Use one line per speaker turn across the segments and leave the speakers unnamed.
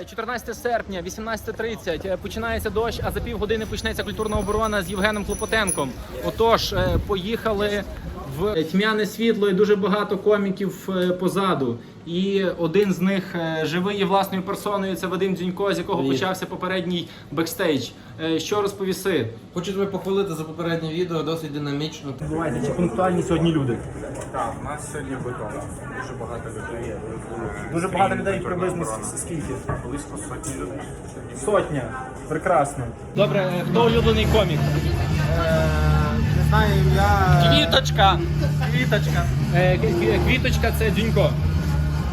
Е, 14 серпня, 18.30, е, починається дощ, а за півгодини почнеться культурна оборона з Євгеном Клопотенком. Отож, е, поїхали в тьмяне світло і дуже багато коміків е, позаду. І один з них е, живий і власною персоною. Це Вадим Дзюнько, з якого
Привіт.
почався попередній бекстейдж. Е, Що розповіси?
Хочу тебе похвалити за попереднє відео, досить динамічно.
Бувайте, чи пунктуальні сьогодні люди?
Так, у нас сьогодні битва. Дуже багато людей.
Дуже багато людей приблизно скільки?
Близько сотні людей.
Сотня. Прекрасно. Добре, хто улюблений комік?
Не знаю.
Квіточка. Квіточка. Е, кві- кві- квіточка це дзюнько.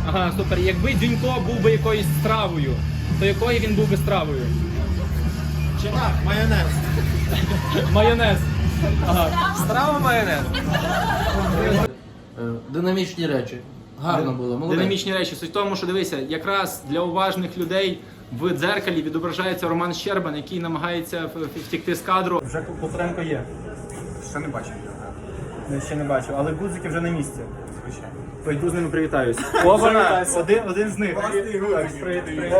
Ага, супер. Якби дзюнько був би якоюсь стравою, то якою він був би стравою?
Чи майонез.
Майонез. Ага.
Страва майонез.
Е, Динамічні речі. Гарно було, молодець.
Динамічні речі. Суть в тому, що дивися, якраз для уважних людей в дзеркалі відображається Роман Щербан, який намагається в- в- втікти з кадру. Вже Клопотенко є.
Ще не бачив.
Ще не бачу, але гудзики вже на місці.
Звичайно.
Пойду з ними привітаюсь. Оба, один, один з них. Привіт, привіт.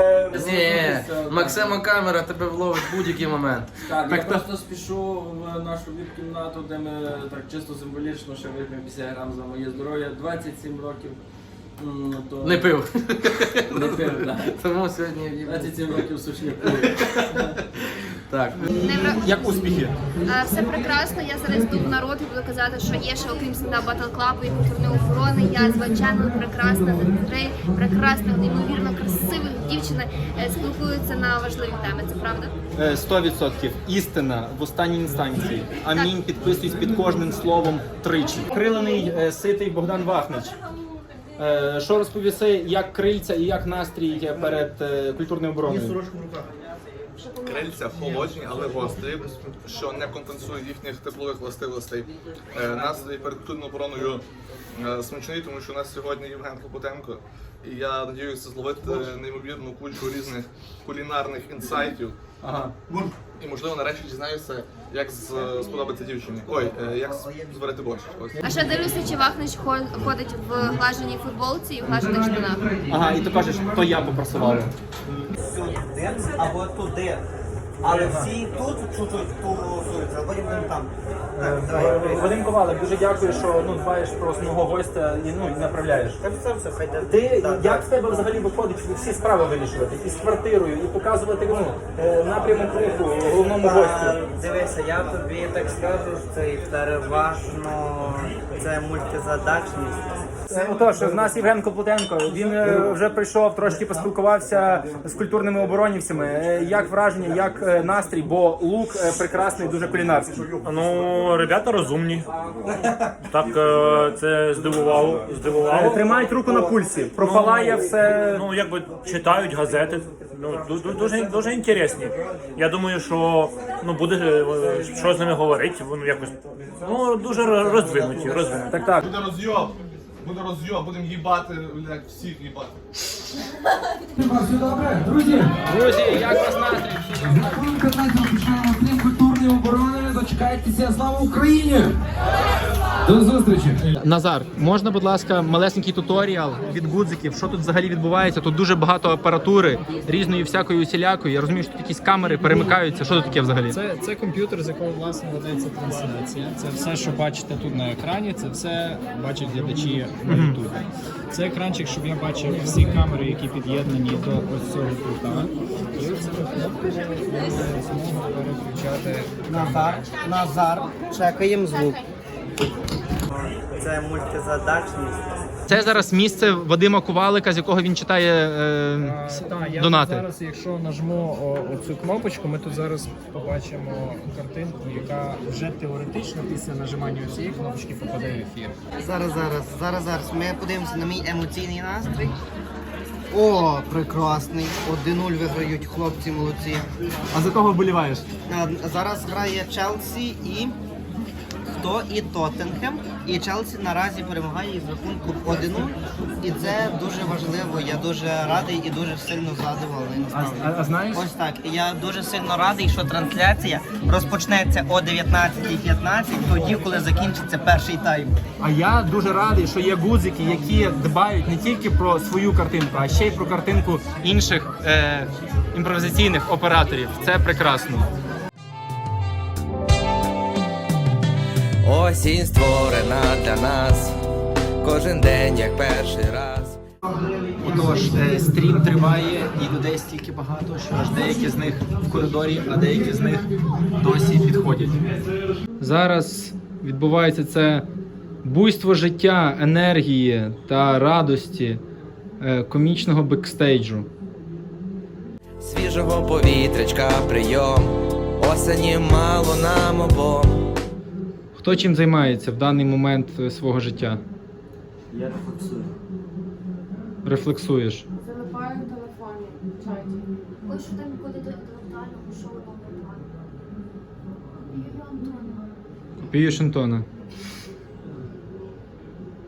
Ні, Максима камера тебе вловить в будь-який момент.
Так,
Так,
я просто спішу в нашу віп-кімнату, де ми так чисто символічно ще вип'ємо 50 грам за моє здоров'я. 27 років. м, То...
Не пив.
Не пив, так.
Тому сьогодні
27 років сушняку.
Так.
Невро...
Як успіхи?
Е, Все прекрасно. Я зараз йду в народ і буду казати, що є ще окрім стендап батл клабу і культурної охорони. Я звичайно прекрасна три прекрасних, неймовірно красивих дівчини е, спілкуються на важливі теми. Це правда?
Е, 100% істина в останній інстанції. Амінь. Підписуюсь під кожним словом тричі. Крилений е, ситий Богдан Вахнич. Е, Що розповіси, як крильця і як настрій перед е, культурною обороною?
Крильця холодні, але гострі, що не компенсує їхніх теплових властивостей. Нас Настрій перед культурною обороною е, смачний, тому що у нас сьогодні Євген Клопотенко. І я надіюся зловити неймовірну кучу різних кулінарних інсайтів.
Ага.
І можливо нарешті дізнаюся, як з- сподобається дівчині. Ой, е, як зварити борщ. Ось.
А ще дивлюся, чи Вахнич хо- ходить в глаженій футболці і в глажених штанах.
Ага, і ти кажеш, то я попросував.
сюди або туди. Але всі тут чуть-чуть тусуються, а потім вони там. Так, давай,
Е, Вадим Ковалик, дуже дякую, що ну дбаєш про свого гостя і ну і направляєш.
Та все, все, хай йде.
Ти
Так,
як
так.
в тебе взагалі виходить всі справи вирішувати і з квартирою, і показувати ну, е, напрямок руху головному
Та,
гостю?
Дивися, я тобі так скажу, що це переважно це мультизадачність.
Е, Отож, в нас Євген Коплутенко. Він е, вже прийшов, трошки поспілкувався з культурними оборонівцями. Е, Як враження, як е, настрій, бо лук е, прекрасний, дуже кулінарський.
Ну, ребята розумні. Так е, це здивувало.
Е,
здивувало.
Тримають руку на пульсі, пропалає все.
Ну, якби читають газети. Ну, ду- ду- дуже, дуже інтересні. Я думаю, що ну, буде е, що з ними говорити, вони якось ну, дуже ро- роздвинуті. роздвинуті.
Так, так.
Буде розйоб! Буде розйом, будемо їбати, блядь, всіх їбати.
Друзі, як вас настрій?
Законом 15 розпочинаємо стрім культурної оборони. Дочекайтеся, слава Україні! До зустрічі!
Назар, можна, будь ласка, малесенький туторіал від гудзиків, що тут взагалі відбувається? Тут дуже багато апаратури, різної всякої усілякої. Я розумію, що тут якісь камери перемикаються. Що тут таке взагалі?
Це, це комп'ютер, з якого власне ведеться трансляція. Це все, що бачите тут на екрані, це все бачать глядачі на Ютубі. Це екранчик, щоб я бачив всі камери, які під'єднані до ось цього пульта. І цими кнопками я маю переключати.
Назар, Назар, чекаємо звук. Це мультизадачність.
Це зараз місце Вадима Ковалика, з якого він читає е, с-
Так, я
донати.
тут зараз, якщо нажму о, оцю кнопочку, ми тут зараз побачимо картинку, яка вже теоретично після нажимання цієї кнопочки попаде в ефір.
Зараз, зараз, зараз, зараз. Ми подивимося на мій емоційний настрій. О, прекрасний. 1-0 виграють хлопці молодці.
А за кого вболіваєш?
А, Зараз грає Челсі і то і Тоттенхем, і Челсі наразі перемагає із рахунку 1 І це дуже важливо. Я дуже радий і дуже сильно задоволений. насправді.
а знаєш?
Ось так. І я дуже сильно радий, що трансляція розпочнеться о 19.15, тоді, коли закінчиться перший тайм.
А я дуже радий, що є гудзики, які дбають не тільки про свою картинку, а ще й про картинку інших е, імпровізаційних операторів. Це прекрасно.
Осінь створена для нас. Кожен день як перший раз.
Отож, е, стрім триває і людей стільки багато, що аж деякі з них в коридорі, а деякі з них досі підходять. Зараз відбувається це буйство життя, енергії та радості е, комічного бекстейджу.
Свіжого повітрячка прийом. Осені мало нам обом.
Хто чим займається в даний момент е, свого життя?
Я рефлексую.
Рефлексуєш.
Залипаю на телефоні в чаті. Що там ходити інтелектуального, що ви там питали? Юлія Антонівна.
Антона.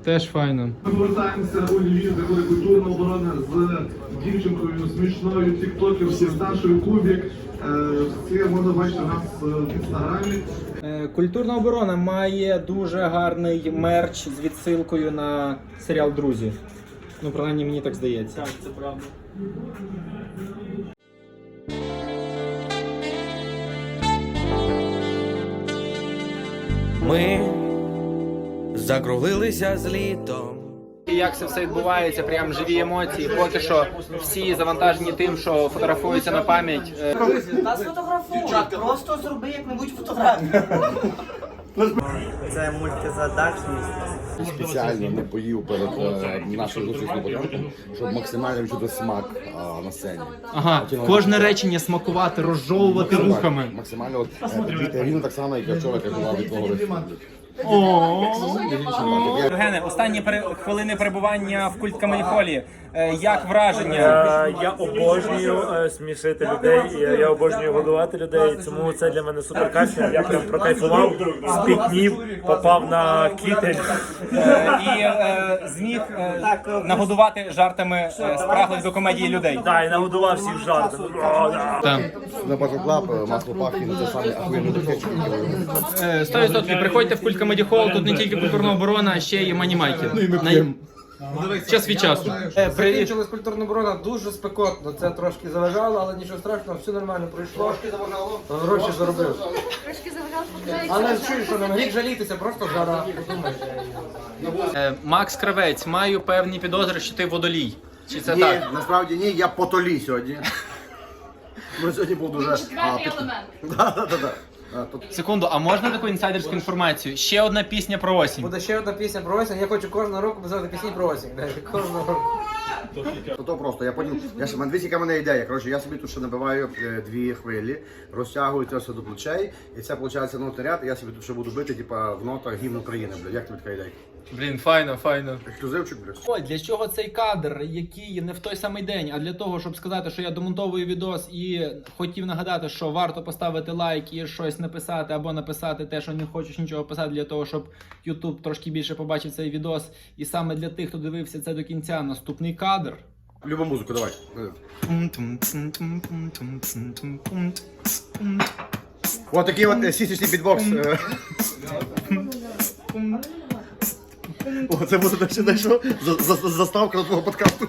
Теж файно.
Ми повертаємося у Львів, де буде культурна оборона з дівчинкою смішною, тіктокерською, з Дашою Кубік. Всі можна бачити у нас в інстаграмі.
Е, Культурна оборона має дуже гарний мерч з відсилкою на серіал Друзі. Ну, принаймні, мені так здається.
Так, це правда.
Ми закруглилися з літом.
І як це все відбувається, прям живі емоції. Поки що всі завантажені тим, що фотографуються на пам'ять. Е,
Та сфотографуй, просто зроби як-небудь фотографію. Це мультизадачність.
Спеціально не поїв перед е, нашою зустрічною подімком, щоб максимально відчути смак е, на сцені.
Ага, кожне речення смакувати, розжовувати рухами.
Максимально от, е, рівно так само, як я вчора кайфував від твого виступу.
Євгене, останні пере- хвилини перебування в культ Камельхолі. Е, Як враження?
Е, Я обожнюю е, смішити людей, і я обожнюю годувати людей. Тому це для мене супер кайф. Я прям прокайфував, спітнів, попав на кітель.
Е, І е, зміг е, нагодувати жартами е, спраглих до комедії людей.
Так, і нагодував всіх жартом. О, да.
На Battle Club, масло пахне, саме
100% приходьте в культ Comedy Hall, тут не тільки культурна оборона, а ще й манімайки. На- Час від часу.
Закінчилась культурна оборона дуже спекотно. Це трошки заважало, але нічого страшного, все нормально пройшло. Трошки заважало. Гроші заробив.
Трошки заважав
Але чуєш, що нам гріх жалітися, просто жара.
Е, Макс Кравець, маю певні підозри, що ти водолій. Чи це
Ні,
так?
насправді ні, я потолі сьогодні. Ми сьогодні був дуже... під- Да, да, да, да. Тут
Секунду, а можна таку інсайдерську інформацію? Ще одна пісня про осінь.
Буде ще одна пісня про осінь. Я хочу кожного року писати пісні про осінь. Кожного року.
То, то просто, я потім, я ще, в мене дивіться, яка в мене ідея. Коротше, я собі тут ще набиваю е, дві хвилі, розтягую це все до плечей, і це виходить нотний ряд, і я собі тут ще буду бити, типа, в нотах гімн України, блядь. Як тобі така ідея?
Блін, файно, файно.
Ексклюзивчик, блядь.
Ой, для чого цей кадр, який не в той самий день, а для того, щоб сказати, що я домонтовую відос і хотів нагадати, що варто поставити лайк і щось написати, або написати те, що не хочеш нічого писати, для того, щоб YouTube трошки більше побачив цей відос. І саме для тих, хто дивився це до кінця, наступний кадр.
Люба музику, давай. Ось такий от е, сісічний бітбокс. О, це буде? За- за- Заставка на твого подкасту.